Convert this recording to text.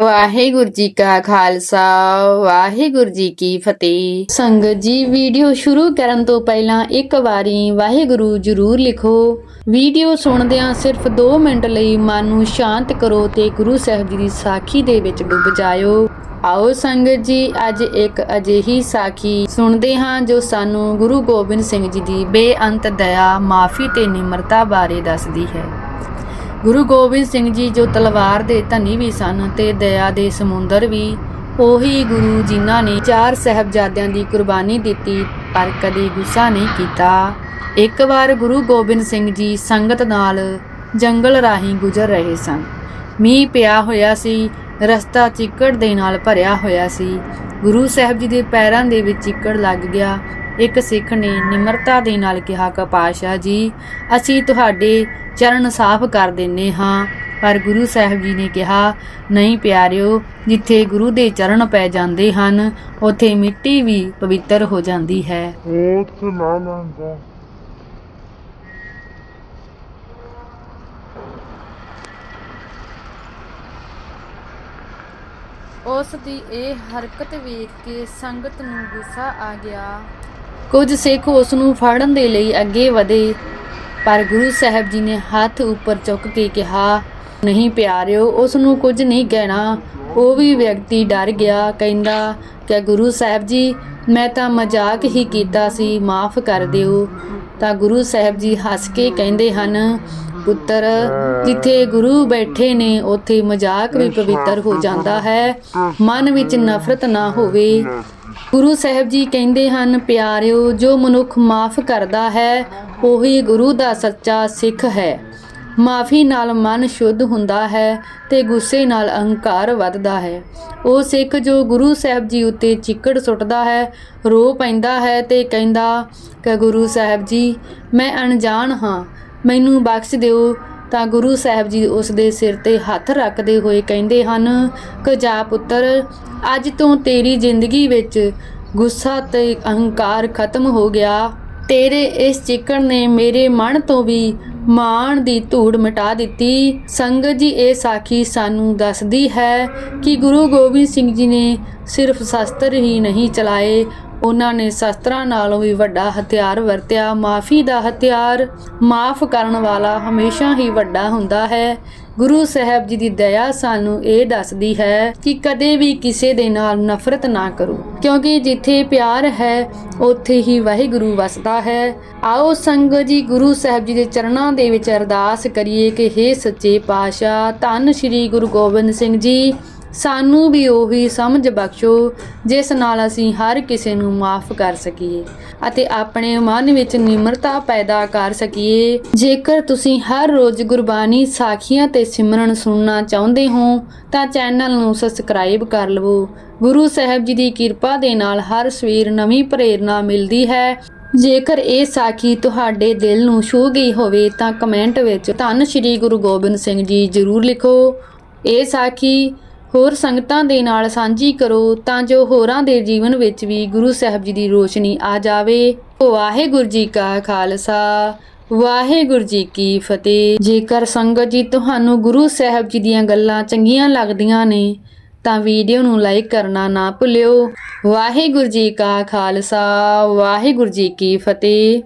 ਵਾਹਿਗੁਰੂ ਜੀ ਕਾ ਖਾਲਸਾ, ਵਾਹਿਗੁਰੂ ਜੀ ਕੀ ਫਤਿਹ। ਸੰਗਤ ਜੀ, ਵੀਡੀਓ ਸ਼ੁਰੂ ਕਰਨ ਤੋਂ ਪਹਿਲਾਂ ਇੱਕ ਵਾਰੀ ਵਾਹਿਗੁਰੂ ਜ਼ਰੂਰ ਲਿਖੋ। ਵੀਡੀਓ ਸੁਣਦਿਆਂ ਸਿਰਫ 2 ਮਿੰਟ ਲਈ ਮਨ ਨੂੰ ਸ਼ਾਂਤ ਕਰੋ ਤੇ ਗੁਰੂ ਸਾਹਿਬ ਜੀ ਦੀ ਸਾਖੀ ਦੇ ਵਿੱਚ ਡੁੱਬ ਜਾਇਓ। ਆਓ ਸੰਗਤ ਜੀ, ਅੱਜ ਇੱਕ ਅਜਿਹੀ ਸਾਖੀ ਸੁਣਦੇ ਹਾਂ ਜੋ ਸਾਨੂੰ ਗੁਰੂ ਗੋਬਿੰਦ ਸਿੰਘ ਜੀ ਦੀ ਬੇਅੰਤ ਦਇਆ, ਮਾਫੀ ਤੇ ਨਿਮਰਤਾ ਬਾਰੇ ਦੱਸਦੀ ਹੈ। ਗੁਰੂ ਗੋਬਿੰਦ ਸਿੰਘ ਜੀ ਜੋ ਤਲਵਾਰ ਦੇ ਧਨੀ ਵੀ ਸਨ ਤੇ ਦਇਆ ਦੇ ਸਮੁੰਦਰ ਵੀ, ਉਹੀ ਗੁਰੂ ਜਿਨ੍ਹਾਂ ਨੇ ਚਾਰ ਸਹਿਬਜ਼ਾਦਿਆਂ ਦੀ ਕੁਰਬਾਨੀ ਦਿੱਤੀ, ਪਰ ਕਦੇ ਗੁੱਸਾ ਨਹੀਂ ਕੀਤਾ। ਇੱਕ ਵਾਰ ਗੁਰੂ ਗੋਬਿੰਦ ਸਿੰਘ ਜੀ ਸੰਗਤ ਨਾਲ ਜੰਗਲ ਰਾਹੀਂ ਗੁਜ਼ਰ ਰਹੇ ਸਨ। ਮੀਂਹ ਪਿਆ ਹੋਇਆ ਸੀ, ਰਸਤਾ ਚਿੱਕੜ ਦੇ ਨਾਲ ਭਰਿਆ ਹੋਇਆ ਸੀ। ਗੁਰੂ ਸਾਹਿਬ ਜੀ ਦੇ ਪੈਰਾਂ ਦੇ ਵਿੱਚ ਚਿੱਕੜ ਲੱਗ ਗਿਆ ਇੱਕ ਸਿੱਖ ਨੇ ਨਿਮਰਤਾ ਦੇ ਨਾਲ ਕਿਹਾ ਕਿ ਪਾਸ਼ਾ ਜੀ ਅਸੀਂ ਤੁਹਾਡੇ ਚਰਨ ਸਾਫ਼ ਕਰ ਦਿੰਨੇ ਹਾਂ। ਪਰ ਗੁਰੂ ਸਾਹਿਬ ਜੀ ਨੇ ਕਿਹਾ ਨਹੀਂ ਪਿਆਰਿਓ ਜਿੱਥੇ ਗੁਰੂ ਦੇ ਚਰਨ ਪੈ ਜਾਂਦੇ ਹਨ ਉੱਥੇ ਮਿੱਟੀ ਵੀ ਪਵਿੱਤਰ ਹੋ ਜਾਂਦੀ ਹੈ। ਲੈਂਦਾ। ਉਸ ਦੀ ਇਹ ਹਰਕਤ ਵੇਖ ਕੇ ਸੰਗਤ ਨੂੰ ਗੁੱਸਾ ਆ ਗਿਆ। ਕੁਝ ਸਿੱਖ ਉਸ ਨੂੰ ਫੜਨ ਦੇ ਲਈ ਅੱਗੇ ਵਧੇ ਪਰ ਗੁਰੂ ਸਾਹਿਬ ਜੀ ਨੇ ਹੱਥ ਉੱਪਰ ਚੁੱਕ ਕੇ ਕਿਹਾ ਨਹੀਂ ਪਿਆਰਿਓ ਉਸ ਨੂੰ ਕੁਝ ਨਹੀਂ ਕਹਿਣਾ। ਉਹ ਵੀ ਵਿਅਕਤੀ ਡਰ ਗਿਆ ਕਹਿੰਦਾ ਕਿ ਗੁਰੂ ਸਾਹਿਬ ਜੀ ਮੈਂ ਤਾਂ ਮਜ਼ਾਕ ਹੀ ਕੀਤਾ ਸੀ ਮਾਫ ਕਰ ਦਿਓ। ਤਾਂ ਗੁਰੂ ਸਾਹਿਬ ਜੀ ਹੱਸ ਕੇ ਕਹਿੰਦੇ ਹਨ ਪੁੱਤਰ ਜਿੱਥੇ ਗੁਰੂ ਬੈਠੇ ਨੇ ਉੱਥੇ ਮਜ਼ਾਕ ਵੀ ਪਵਿੱਤਰ ਹੋ ਜਾਂਦਾ ਹੈ। ਮਨ ਵਿੱਚ ਨਫ਼ਰਤ ਨਾ ਹੋਵੇ। ਗੁਰੂ ਸਾਹਿਬ ਜੀ ਕਹਿੰਦੇ ਹਨ, ਪਿਆਰਿਓ, ਜੋ ਮਨੁੱਖ ਮਾਫ ਕਰਦਾ ਹੈ, ਉਹੀ ਗੁਰੂ ਦਾ ਸੱਚਾ ਸਿੱਖ ਹੈ। ਮਾਫੀ ਨਾਲ ਮਨ ਸ਼ੁੱਧ ਹੁੰਦਾ ਹੈ ਤੇ ਗੁੱਸੇ ਨਾਲ ਅਹੰਕਾਰ ਵੱਧਦਾ ਹੈ। ਉਹ ਸਿੱਖ ਜੋ ਗੁਰੂ ਸਾਹਿਬ ਜੀ ਉੱਤੇ ਚਿੱਕੜ ਸੁੱਟਦਾ ਹੈ, ਰੋ ਪੈਂਦਾ ਹੈ ਤੇ ਕਹਿੰਦਾ, ਕਿ ਗੁਰੂ ਸਾਹਿਬ ਜੀ, ਮੈਂ ਅਣਜਾਣ ਹਾਂ। ਮੈਨੂੰ ਬਖਸ਼ ਦਿਓ ਤਾਂ ਗੁਰੂ ਸਾਹਿਬ ਜੀ ਉਸ ਦੇ ਸਿਰ ਤੇ ਹੱਥ ਰੱਖਦੇ ਹੋਏ ਕਹਿੰਦੇ ਹਨ, ਕਿ ਜਾ ਪੁੱਤਰ, ਅੱਜ ਤੋਂ ਤੇਰੀ ਜ਼ਿੰਦਗੀ ਵਿੱਚ ਗੁੱਸਾ ਤੇ ਅਹੰਕਾਰ ਖਤਮ ਹੋ ਗਿਆ। ਤੇਰੇ ਇਸ ਚਿੱਕੜ ਨੇ ਮੇਰੇ ਮਨ ਤੋਂ ਵੀ ਮਾਣ ਦੀ ਧੂੜ ਮਿਟਾ ਦਿੱਤੀ। ਸੰਗਤ ਜੀ, ਇਹ ਸਾਖੀ ਸਾਨੂੰ ਦੱਸਦੀ ਹੈ ਕਿ ਗੁਰੂ ਗੋਬਿੰਦ ਸਿੰਘ ਜੀ ਨੇ ਸਿਰਫ ਸ਼ਸਤਰ ਹੀ ਨਹੀਂ ਚਲਾਏ। ਉਹਨਾਂ ਨੇ ਸ਼ਸਤਰਾਂ ਨਾਲੋਂ ਵੀ ਵੱਡਾ ਹਥਿਆਰ ਵਰਤਿਆ। ਮਾਫੀ ਦਾ ਹਥਿਆਰ ਮਾਫ ਕਰਨ ਵਾਲਾ ਹਮੇਸ਼ਾ ਹੀ ਵੱਡਾ ਹੁੰਦਾ ਹੈ। ਗੁਰੂ ਸਾਹਿਬ ਜੀ ਦੀ ਦਇਆ ਸਾਨੂੰ ਇਹ ਦੱਸਦੀ ਹੈ ਕਿ ਕਦੇ ਵੀ ਕਿਸੇ ਦੇ ਨਾਲ ਨਫ਼ਰਤ ਨਾ ਕਰੋ, ਕਿਉਂਕਿ ਜਿੱਥੇ ਪਿਆਰ ਹੈ, ਉੱਥੇ ਹੀ ਵਾਹਿਗੁਰੂ ਵਸਦਾ ਹੈ। ਆਓ ਸੰਗਤ ਜੀ, ਗੁਰੂ ਸਾਹਿਬ ਜੀ ਦੇ ਚਰਨਾਂ ਦੇ ਵਿੱਚ ਅਰਦਾਸ ਕਰੀਏ ਕਿ हे ਸੱਚੇ ਪਾਤਸ਼ਾਹ, ਧੰਨ ਸ਼੍ਰੀ ਗੁਰੂ ਗੋਬਿੰਦ ਸਿੰਘ ਜੀ ਸਾਨੂੰ ਵੀ ਉਹੀ ਸਮਝ ਬਖਸ਼ੋ, ਜਿਸ ਨਾਲ ਅਸੀਂ ਹਰ ਕਿਸੇ ਨੂੰ ਮਾਫ ਕਰ ਸਕੀਏ ਅਤੇ ਆਪਣੇ ਮਨ ਵਿੱਚ ਨਿਮਰਤਾ ਪੈਦਾ ਕਰ ਸਕੀਏ। ਜੇਕਰ ਤੁਸੀਂ ਹਰ ਰੋਜ਼ ਗੁਰਬਾਣੀ ਸਾਖੀਆਂ ਤੇ ਸਿਮਰਨ ਸੁਣਨਾ ਚਾਹੁੰਦੇ ਹੋ, ਤਾਂ ਚੈਨਲ ਨੂੰ ਸਬਸਕ੍ਰਾਈਬ ਕਰ ਲਵੋ। ਗੁਰੂ ਸਾਹਿਬ ਜੀ ਦੀ ਕਿਰਪਾ ਦੇ ਨਾਲ ਹਰ ਸਵੇਰ ਨਵੀਂ ਪ੍ਰੇਰਣਾ ਮਿਲਦੀ ਹੈ। ਜੇਕਰ ਇਹ ਸਾਖੀ ਤੁਹਾਡੇ ਦਿਲ ਨੂੰ ਛੂ ਗਈ ਹੋਵੇ, ਤਾਂ ਕਮੈਂਟ ਵਿੱਚ ਧੰਨ ਸ਼੍ਰੀ ਗੁਰੂ ਗੋਬਿੰਦ ਸਿੰਘ ਜੀ ਜ਼ਰੂਰ ਲਿਖੋ। ਇਹ ਸਾਖੀ ਹੋਰ ਸੰਗਤਾਂ ਦੇ ਨਾਲ ਸਾਂਝੀ ਕਰੋ ਤਾਂ ਜੋ ਹੋਰਾਂ ਦੇ ਜੀਵਨ ਵਿੱਚ ਵੀ ਗੁਰੂ ਸਾਹਿਬ ਜੀ ਦੀ ਰੋਸ਼ਨੀ ਆ ਜਾਵੇ। ਵਾਹਿਗੁਰੂ ਜੀ ਕਾ ਖਾਲਸਾ, ਵਾਹਿਗੁਰੂ ਜੀ ਕੀ ਫਤਿਹ। ਜੇਕਰ ਸੰਗਤ ਜੀ ਤੁਹਾਨੂੰ ਗੁਰੂ ਸਾਹਿਬ ਜੀ ਦੀਆਂ ਗੱਲਾਂ ਚੰਗੀਆਂ ਲੱਗਦੀਆਂ ਨੇ, ਤਾਂ ਵੀਡੀਓ ਨੂੰ ਲਾਈਕ ਕਰਨਾ ਨਾ ਭੁੱਲਿਓ। ਵਾਹਿਗੁਰੂ ਜੀ ਕਾ ਖਾਲਸਾ, ਵਾਹਿਗੁਰੂ ਜੀ ਕੀ ਫਤਿਹ।